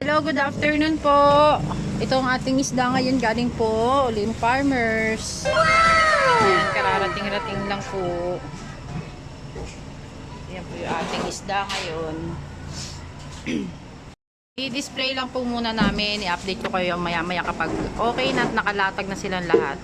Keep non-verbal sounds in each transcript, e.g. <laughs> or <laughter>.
Hello, good afternoon po. Ito ang ating isda ngayon galing po, Olim Farmers. Ayan, kararating-rating lang po. Ayan po yung ating isda ngayon. <clears throat> I-display lang po muna namin. I-update ko kayo maya-maya kapag okay na at nakalatag na silang lahat.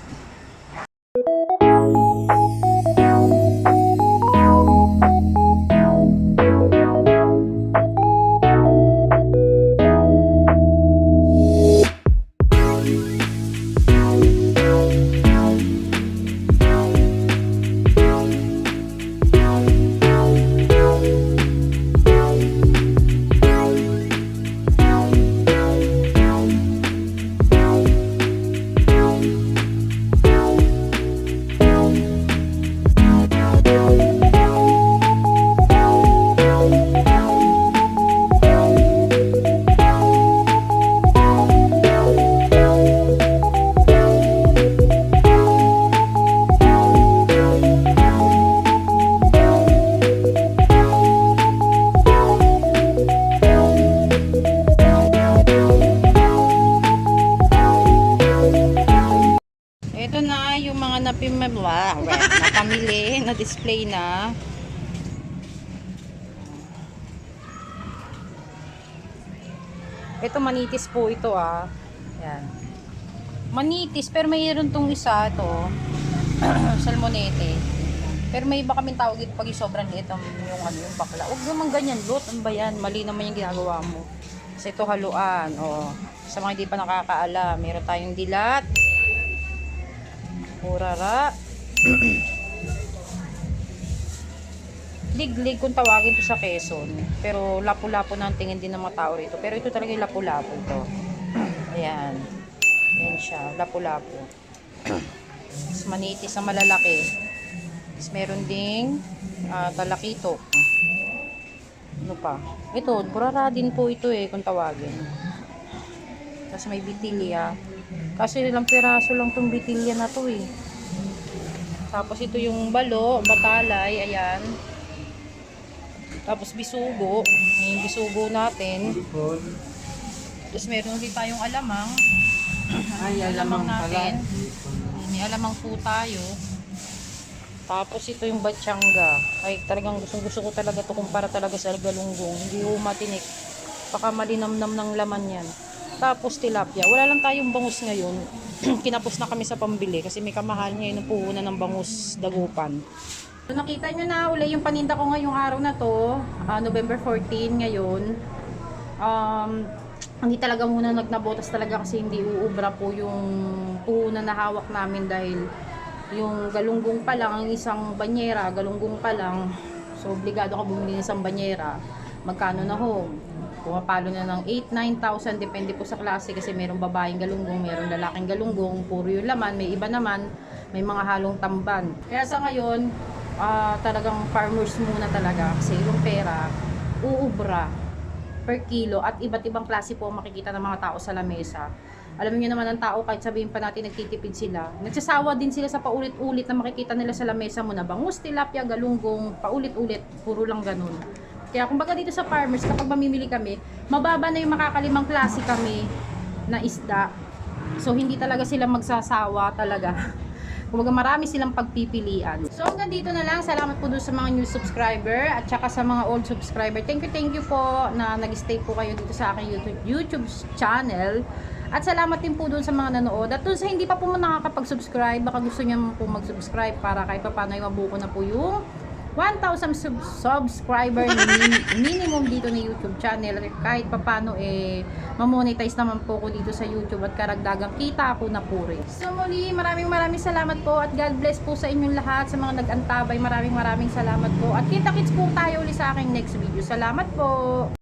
Yung mga napimabla, napamili, na-display na. Ito manitis po ito ah. Yan. Manitis, pero mayroon tong isa to. <clears throat> Salmonete. Pero may iba kaming tawag ito pag sobrang liit ang yung ano yung bakla. Huwag naman ganyan, lot. Ano ba yan? Mali naman yung ginagawa mo. Kasi ito haluan. Oh. Sa mga hindi pa nakakaalam, meron tayong dilat. Urara. <clears throat> Liglig kung tawagin to sa Quezon. Pero lapu-lapu na ang tingin din ng mga tao rito. Pero ito talaga yung lapu-lapu to. <clears throat> Ayan. Ayan siya. Lapu-lapu. <clears throat> Mas manitis na malalaki. Mas meron ding ah, talakito. Ano pa? Ito, burara din po ito eh kung tawagin. Tapos may bitilya. Kasi ilang piraso lang tong bitilya na to eh. Tapos ito yung balo, batalay, ayan. Tapos bisugo, yung bisugo natin. Tapos meron ulit tayong alamang. Ay, alamang pala. natin. May alamang po tayo. Tapos ito yung batyanga. Ay talagang gusto gusto ko talaga to kumpara talaga sa galunggong. Hindi ko matinik. Baka malinamnam ng laman yan. Tapos tilapia. Wala lang tayong bangus ngayon. <clears throat> Kinapos na kami sa pambili kasi may kamahal ngayon ng puhunan ng bangus dagupan. So, nakita nyo na uli yung paninda ko ngayong araw na to. ah, November 14 ngayon. Um, hindi talaga muna nagnabotas talaga kasi hindi uubra po yung puhunan na hawak namin dahil yung galunggong pa lang, ang isang banyera, galunggong pa lang. So, obligado ka bumili ng isang banyera. Magkano na ho? Pumapalo na ng 8-9,000, depende po sa klase kasi merong babaeng galunggong, merong lalaking galunggong, puro yung laman, may iba naman, may mga halong tamban. Kaya sa ngayon, ah, talagang farmers muna talaga kasi yung pera, uubra per kilo at iba't ibang klase po ang makikita ng mga tao sa lamesa. Alam niyo naman ang tao kahit sabihin pa natin nagtitipid sila, nagsasawa din sila sa paulit-ulit na makikita nila sa lamesa mo na bangus, tilapia, galunggong, paulit-ulit, puro lang ganun. Kaya kumbaga dito sa farmers, kapag mamimili kami, mababa na yung makakalimang klase kami na isda. So hindi talaga sila magsasawa talaga. <laughs> Kumbaga marami silang pagpipilian. So hanggang dito na lang. Salamat po doon sa mga new subscriber at saka sa mga old subscriber. Thank you, thank you po na nag-stay po kayo dito sa aking YouTube, YouTube channel. At salamat din po doon sa mga nanood. At doon sa hindi pa po nakakapag-subscribe, baka gusto niyo po mag-subscribe para kahit pa paano yung mabuko na po yung 1,000 sub- subscriber min- <laughs> minimum dito na YouTube channel. Kahit papano eh, mamonetize naman po ko dito sa YouTube at karagdagang kita ako na po rin. So muli, maraming maraming salamat po at God bless po sa inyong lahat sa mga nag-antabay. Maraming maraming salamat po. At kita-kits po tayo ulit sa aking next video. Salamat po!